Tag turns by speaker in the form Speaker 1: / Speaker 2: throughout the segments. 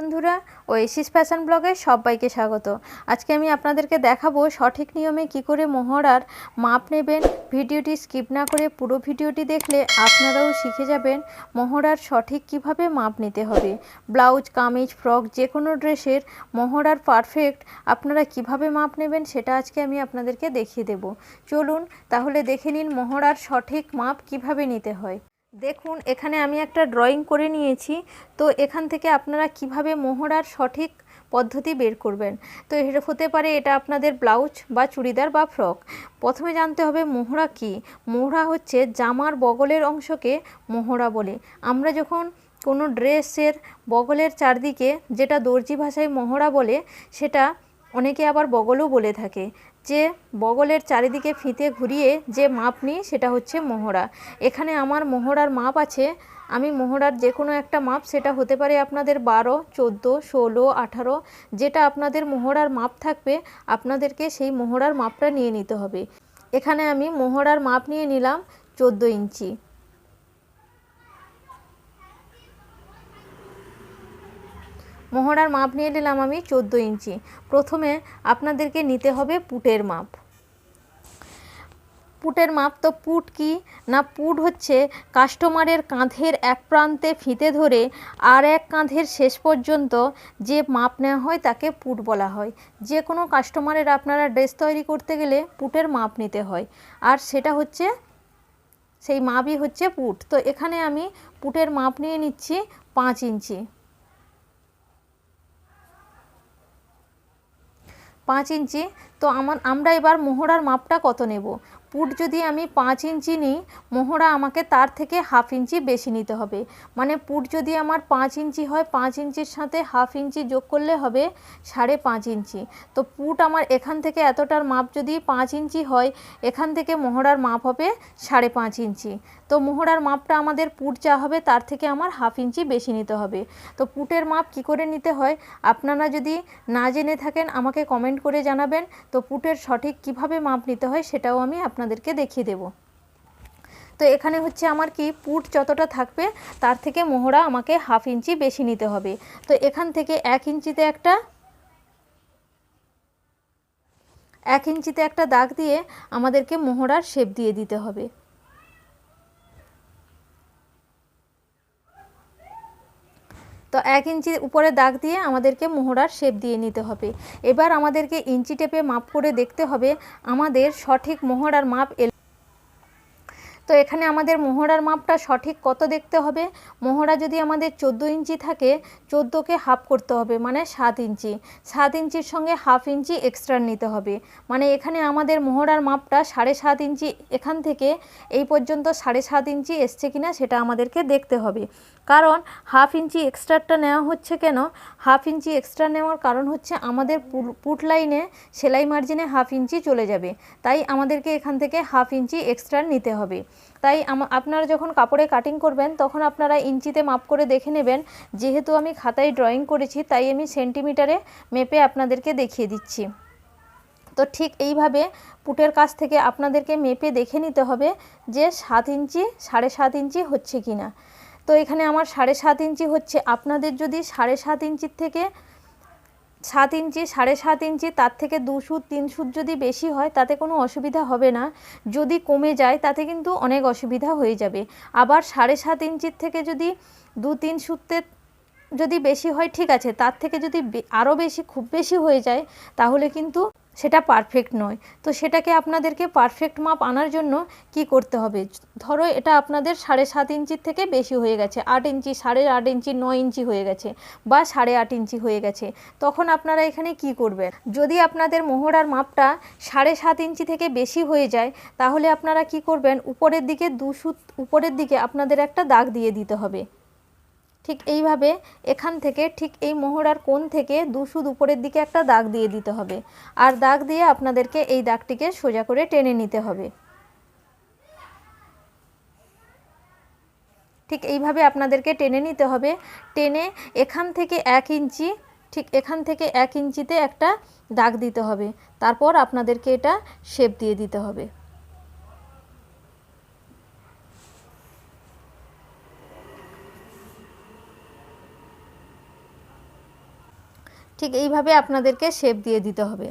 Speaker 1: বন্ধুরা Oasis fashion ব্লগে সবাইকে স্বাগত। আজকে আমি আপনাদেরকে দেখাবো সঠিক নিয়মে কি করে মহড়ার মাপ নেবেন। ভিডিওটি স্কিপ না করে পুরো ভিডিওটি দেখলে আপনারাও শিখে যাবেন মহড়ার সঠিক কীভাবে মাপ নিতে হবে। ব্লাউজ, কামিজ, ফ্রক যে কোনো ড্রেসের মহড়ার পারফেক্ট আপনারা কীভাবে মাপ নেবেন সেটা আজকে আমি আপনাদেরকে দেখিয়ে দেব। চলুন তাহলে দেখে নিন মহড়ার সঠিক মাপ কীভাবে নিতে হয়। দেখুন, এখানে আমি একটা ড্রয়িং করে নিয়েছি। তো এখান থেকে আপনারা কীভাবে মোহরার সঠিক পদ্ধতি বের করবেন? তো হতে পারে এটা আপনাদের ব্লাউজ বা চুড়িদার বা ফ্রক প্রথমে জানতে হবে মোহরা কি? মোহরা হচ্ছে জামার বগলের অংশকে মোহরা বলে। আমরা যখন কোনো ড্রেসের বগলের চারদিকে যেটা দর্জি ভাষায় মোহরা বলে, সেটা অনেকে আবার বগলও বলে থাকে। যে বগলের চারিদিকে ফিতে ঘুরিয়ে যে মাপ নিই সেটা হচ্ছে মোহরা। এখানে আমার মোহরার মাপ আছে। আমি মোহরার যে কোনো একটা মাপ, সেটা হতে পারে আপনাদের বারো, চোদ্দ, ষোলো, আঠারো, যেটা আপনাদের মোহরার মাপ থাকবে, আপনাদেরকে সেই মোহরার মাপটা নিয়ে নিতে হবে। এখানে আমি মোহরার মাপ নিয়ে নিলাম চোদ্দ ইঞ্চি। মোহরার মাপ নিয়ে নিলাম আমি চোদ্দ ইঞ্চি। প্রথমে আপনাদেরকে নিতে হবে পুটের মাপ। পুটের মাপ তো পুট কি? না, পুট হচ্ছে কাস্টমারের কাঁধের এক প্রান্তে ফিতে ধরে আর এক কাঁধের শেষ পর্যন্ত যে মাপ নেওয়া হয় তাকে পুট বলা হয়। যে কোনো কাস্টমারের আপনারা ড্রেস তৈরি করতে গেলে পুটের মাপ নিতে হয়। আর সেটা হচ্ছে, সেই মাপই হচ্ছে পুট। তো এখানে আমি পুটের মাপ নিয়ে নিচ্ছি পাঁচ ইঞ্চি। পাঁচ ইঞ্চি তো আমার আমরা এবার মোহরার মাপটা কত নেব? পুট যদি আমি পাঁচ ইঞ্চি নিই, মোহরা আমাকে তার থেকে হাফ ইঞ্চি বেশি নিতে হবে। মানে পুট যদি আমার পাঁচ ইঞ্চি হয়, পাঁচ ইঞ্চির সাথে হাফ ইঞ্চি যোগ করলে হবে সাড়ে পাঁচ ইঞ্চি। তো পুট আমার এখান থেকে এতটার মাপ যদি পাঁচ ইঞ্চি হয়, এখান থেকে মোহরার মাপ হবে সাড়ে পাঁচ ইঞ্চি। তো মোহরার মাপটা আমাদের পুট যা হবে, তার থেকে আমার হাফ ইঞ্চি বেশি নিতে হবে। তো পুটের মাপ কি করে নিতে হয়, আপনারা যদি না জেনে থাকেন, আমাকে কমেন্ট করে জানাবেন। তো পুটের সঠিক কীভাবে মাপ নিতে হয়, সেটাও আমি আপনাদেরকে দেখিয়ে দেব। তো এখানে হচ্ছে আমার কি পুট যতটা থাকবে তার থেকে মোহরা আমাকে হাফ ইঞ্চি বেশি নিতে হবে। তো এখান থেকে এক ইঞ্চিতে একটা এক ইঞ্চিতে একটা দাগ দিয়ে আমাদেরকে মোহরার শেপ দিয়ে দিতে হবে তো এক ইঞ্চি উপরে দাগ দিয়ে আমাদেরকে মোহরার শেপ দিয়ে নিতে হবে। এবার আমাদেরকে ইঞ্চি টেপে মাপ করে দেখতে হবে আমাদের সঠিক মোহরার মাপ এল তো এখানে আমাদের মোহরার মাপটা সঠিক কত দেখতে হবে? মোহরা যদি আমাদের চোদ্দ ইঞ্চি থাকে, চোদ্দোকে হাফ করতে হবে মানে সাত ইঞ্চি। সাত ইঞ্চির সঙ্গে হাফ ইঞ্চি এক্সট্রা নিতে হবে। মানে এখানে আমাদের মোহরার মাপটা সাড়ে সাত ইঞ্চি এখান থেকে, এই পর্যন্ত সাড়ে সাত ইঞ্চি এসছে কিনা সেটা আমাদেরকে দেখতে হবে। কারণ হাফ ইঞ্চি এক্সট্রাটা নেওয়া হচ্ছে কেন? হাফ ইঞ্চি এক্সট্রা নেওয়ার কারণ হচ্ছে আমাদের পুট লাইনে সেলাই মার্জিনে হাফ ইঞ্চি চলে যাবে। তাই আমাদেরকে এখান থেকে হাফ ইঞ্চি এক্সট্রা নিতে হবে। তাই আপনারা যখন কাপড়ে কাটিং করবেন, তখন আপনারা ইঞ্চিতে মাপ করে দেখে নেবেন, যেহেতু আমি খাতায় ড্রয়িং করেছি, তাই আমি সেন্টিমিটারে মেপে আপনাদেরকে দেখিয়ে দিচ্ছি। তো ঠিক এইভাবে পুটের কাছ থেকে আপনাদেরকে মেপে দেখে নিতে হবে যে সাত ইঞ্চি, সাড়ে সাত ইঞ্চি হচ্ছে কি না তো এখানে আমার সাড়ে সাত ইঞ্চি হচ্ছে। আপনাদের যদি সাড়ে সাত ইঞ্চির থেকে সাত ইঞ্চি, সাড়ে সাত ইঞ্চি, তার থেকে দু সুত, তিন সুত যদি বেশি হয়, তাতে কোনো অসুবিধা হবে না। যদি কমে যায়, তাতে কিন্তু অনেক অসুবিধা হয়ে যাবে। আবার সাড়ে সাত ইঞ্চির থেকে যদি দু, তিন সুতে যদি বেশি হয়, ঠিক আছে, তার থেকে যদি আরও বেশি, খুব বেশি হয়ে যায়, তাহলে কিন্তু সেটা পারফেক্ট নয়। তো সেটাকে আপনাদেরকে পারফেক্ট মাপ আনার জন্য কি করতে হবে? ধরো এটা আপনাদের সাড়ে সাত ইঞ্চির থেকে বেশি হয়ে গেছে, আট ইঞ্চি, সাড়ে আট ইঞ্চি, নয় ইঞ্চি হয়ে গেছে বা সাড়ে আট ইঞ্চি হয়ে গেছে। তখন আপনারা এখানে কি করবেন? যদি আপনাদের মোহরার মাপটা সাড়ে সাত ইঞ্চি থেকে বেশি হয়ে যায়, তাহলে আপনারা কি করবেন? উপরের দিকে দু সুত, উপরের দিকে আপনাদের একটা দাগ দিয়ে দিতে হবে। ঠিক এইভাবে এখান থেকে ঠিক এই মোহরার কোণ থেকে দুশুদ উপরের দিকে একটা দাগ দিয়ে দিতে হবে। আর দাগ দিয়ে আপনাদেরকে এই দাগটিকে সোজা করে টেনে নিতে হবে। ঠিক এইভাবে আপনাদেরকে টেনে নিতে হবে। টেনে এখান থেকে এক ইঞ্চি, ঠিক এখান থেকে এক ইঞ্চিতে একটা দাগ দিতে হবে। তারপর আপনাদেরকে এটা শেপ দিয়ে দিতে হবে। ঠিক এইভাবে আপনাদেরকে শেপ দিয়ে দিতে হবে।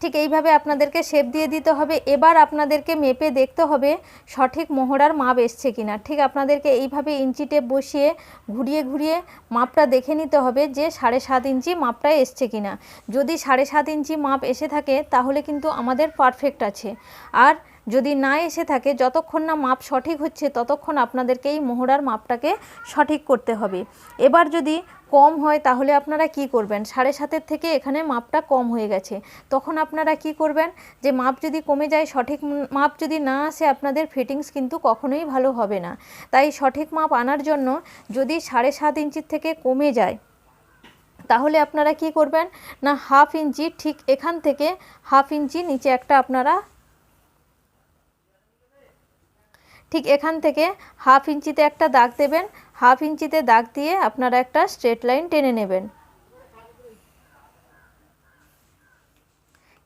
Speaker 1: ঠিক এইভাবে আপনাদেরকে শেপ দিয়ে দিতে হবে। এবার আপনাদেরকে মেপে দেখতে হবে সঠিক মোহরার মাপ এসছে কিনা। ঠিক আপনাদেরকে এইভাবে ইঞ্চি টেপ বসিয়ে ঘুরিয়ে ঘুরিয়ে মাপটা দেখে নিতে হবে যে সাড়ে সাত ইঞ্চি মাপটা এসছে কিনা। যদি সাড়ে সাত ইঞ্চি মাপ এসে থাকে তাহলে কিন্তু আমাদের পারফেক্ট আছে। আর যদি না এসে থাকে, যতক্ষণ না মাপ সঠিক হচ্ছে, ততক্ষণ আপনাদেরকে এই মোহরার মাপটাকে সঠিক করতে হবে। এবার যদি কম হয়, তাহলে আপনারা কি করবেন? সাড়ে সাতের থেকে এখানে মাপটা কম হয়ে গেছে। তখন আপনারা কি করবেন? যে মাপ যদি কমে যায়, সঠিক মাপ যদি না আসে, আপনাদের ফিটিংস কিন্তু কখনোই ভালো হবে না। তাই সঠিক মাপ আনার জন্য যদি সাড়ে সাত ইঞ্চির থেকে কমে যায়, তাহলে আপনারা কি করবেন? না, হাফ ইঞ্চি ঠিক এখান থেকে হাফ ইঞ্চি নিচে একটা আপনারা ঠিক এখান থেকে হাফ ইঞ্চিতে একটা দাগ দেবেন, হাফ ইঞ্চিতে দাগ দিয়ে আপনারা একটা স্ট্রেট লাইন টেনে নেবেন।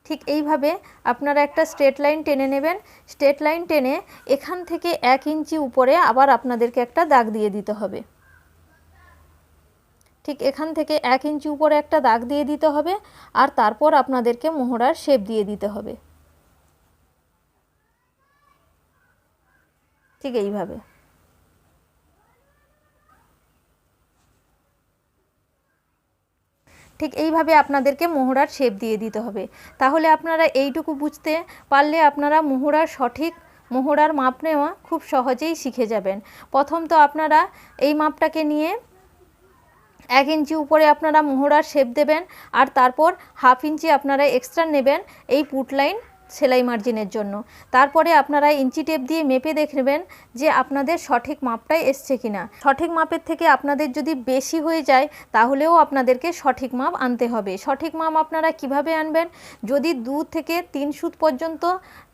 Speaker 1: ঠিক এইভাবে আপনারা একটা স্ট্রেট লাইন টেনে নেবেন। স্ট্রেট লাইন টেনে এখান থেকে এক ইঞ্চি উপরে আবার আপনাদেরকে একটা দাগ দিয়ে দিতে হবে। ঠিক এখান থেকে এক ইঞ্চি উপরে একটা দাগ দিয়ে দিতে হবে, আর তারপর আপনাদেরকে মোহরার শেপ দিয়ে দিতে হবে। ঠিক এইভাবে। ঠিক এইভাবে আপনাদেরকে মোহরার শেপ দিয়ে দিতে হবে। তাহলে আপনারা এইটুকু বুঝতে পারলে আপনারা মোহরার সঠিক, মোহরার মাপ নেওয়া খুব সহজেই শিখে যাবেন। প্রথম তো আপনারা এই মাপটাকে নিয়ে এক ইঞ্চি উপরে আপনারা মোহরার শেপ দেবেন আর তারপর হাফ ইঞ্চি আপনারা এক্সট্রা নেবেন এই পুট লাইন সেলাই মার্জিনের জন্য। তারপরে আপনারা ইঞ্চি টেপ দিয়ে মেপে দেখে নেবেন যে আপনাদের সঠিক মাপটাই এসছে কিনা। সঠিক মাপের থেকে আপনাদের যদি বেশি হয়ে যায়, তাহলেও আপনাদেরকে সঠিক মাপ আনতে হবে। সঠিক মাপ আপনারা কীভাবে আনবেন? যদি দু থেকে তিন সুত পর্যন্ত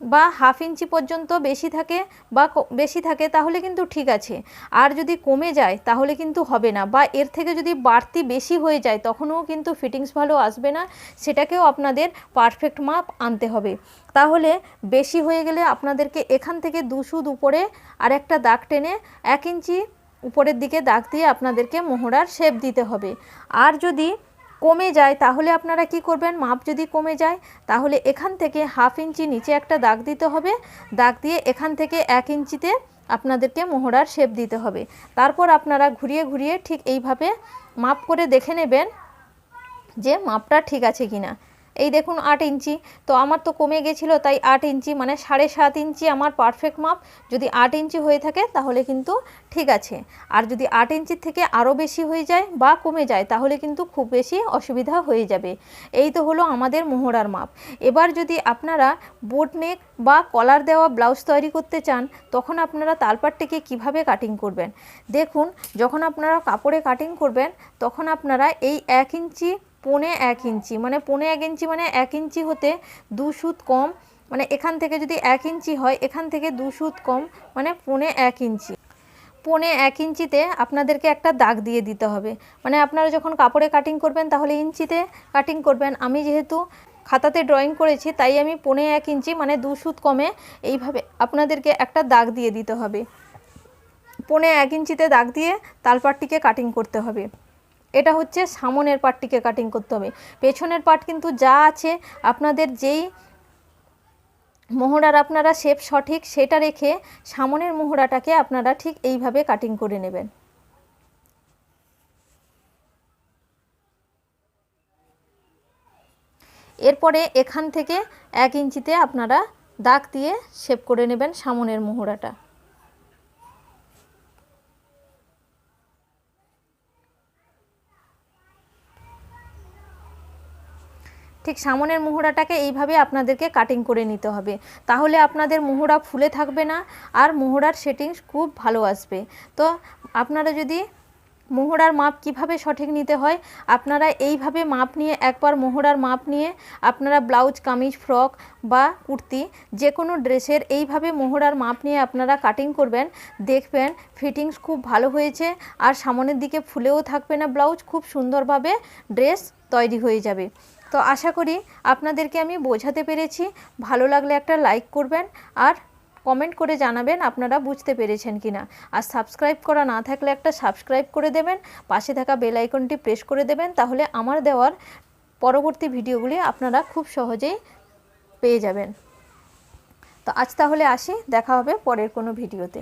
Speaker 1: বা হাফ ইঞ্চি পর্যন্ত বেশি থাকে বা বেশি থাকে, তাহলে কিন্তু ঠিক আছে। আর যদি কমে যায়, তাহলে কিন্তু হবে না। বা এর থেকে যদি বাড়তি বেশি হয়ে যায়, তখনও কিন্তু ফিটিংস ভালো আসবে না। সেটাকেও আপনাদের পারফেক্ট মাপ আনতে হবে। তাহলে বেশি হয়ে গেলে আপনাদেরকে এখান থেকে দু সুদ উপরে আর একটা দাগ টেনে এক ইঞ্চি উপরের দিকে দাগ দিয়ে আপনাদেরকে মোহরার শেপ দিতে হবে। আর যদি কমে যায়, তাহলে আপনারা কি করবেন? মাপ যদি কমে যায়, তাহলে এখান থেকে হাফ ইঞ্চি নিচে একটা দাগ দিতে হবে। দাগ দিয়ে এখান থেকে এক ইঞ্চিতে আপনাদেরকে মোহরার শেপ দিতে হবে। তারপর আপনারা ঘুরিয়ে ঘুরিয়ে ঠিক এইভাবে মাপ করে দেখে নেবেন যে মাপটা ঠিক আছে কিনা। এই দেখুন আট ইঞ্চি। তো আমার তো কমে গেছিল, তাই আট ইঞ্চি মানে সাড়ে সাত ইঞ্চি আমার পারফেক্ট মাপ যদি আট ইঞ্চি হয়ে থাকে, তাহলে কিন্তু ঠিক আছে। আর যদি আট ইঞ্চির থেকে আরও বেশি হয়ে যায় বা কমে যায়, তাহলে কিন্তু খুব বেশি অসুবিধা হয়ে যাবে। এই তো হলো আমাদের মোহরার মাপ। এবার যদি আপনারা বোট নেক বা কলার দেওয়া ব্লাউজ তৈরি করতে চান, তখন আপনারা তালপাটটিকে কীভাবে কাটিং করবেন? দেখুন, যখন আপনারা কাপড়ে কাটিং করবেন, তখন আপনারা এই এক ইঞ্চি পনে এক ইঞ্চি মানে পনে এক ইঞ্চি মানে এক ইঞ্চি হতে দু সুত কম মানে এখান থেকে যদি এক ইঞ্চি হয়, এখান থেকে দু সুত কম মানে পনে এক ইঞ্চি। পনে এক ইঞ্চিতে আপনাদেরকে একটা দাগ দিয়ে দিতে হবে। মানে আপনারা যখন কাপড়ে কাটিং করবেন, তাহলে ইঞ্চিতে কাটিং করবেন। আমি যেহেতু খাতাতে ড্রয়িং করেছি, তাই আমি পনে এক ইঞ্চি মানে দু সুত কমে এইভাবে আপনাদেরকে একটা দাগ দিয়ে দিতে হবে। পনে এক ইঞ্চিতে দাগ দিয়ে তালপাটটিকে কাটিং করতে হবে। এটা হচ্ছে সামনের পার্টটিকে কাটিং করতে হবে। পেছনের পার্ট কিন্তু যা আছে, আপনাদের যেই মোহরার আপনারা শেপ সঠিক সেটা রেখে সামনের মোহরাটাকে আপনারা ঠিক এইভাবে কাটিং করে নেবেন। এরপরে এখান থেকে এক ইঞ্চিতে আপনারা দাগ দিয়ে শেপ করে নেবেন সামনের মোহরাটা। ঠিক সামনের মোহরাটাকে এইভাবে আপনাদেরকে কাটিং করে নিতে হবে। তাহলে আপনাদের মোহরা ফুলে থাকবে না আর মোহরার সেটিংস খুব ভালো আসবে। তো আপনারা যদি মোহরার মাপ কীভাবে সঠিক নিতে হয়, আপনারা এইভাবে মাপ নিয়ে একবার মোহরার মাপ নিয়ে আপনারা ব্লাউজ কামিজ ফ্রক বা কুর্তি যে কোনো ড্রেসের এইভাবে মোহরার মাপ নিয়ে আপনারা কাটিং করবেন, দেখবেন ফিটিংস খুব ভালো হয়েছে আর সামনের দিকে ফুলেও থাকবে না ব্লাউজ খুব সুন্দরভাবে ড্রেস তৈরি হয়ে যাবে। তো আশা করি আপনাদেরকে আমি বোঝাতে পেরেছি। ভালো লাগলে একটা লাইক করবেন আর কমেন্ট করে জানাবেন আপনারা বুঝতে পেরেছেন কিনা। আর সাবস্ক্রাইব করা না থাকলে একটা সাবস্ক্রাইব করে দেবেন, পাশে থাকা বেল আইকনটি প্রেস করে দেবেন, তাহলে আমার দেওয়ার পরবর্তী ভিডিওগুলি আপনারা খুব সহজেই পেয়ে যাবেন। তো আজ তাহলে আসি, দেখা হবে পরের কোনো ভিডিওতে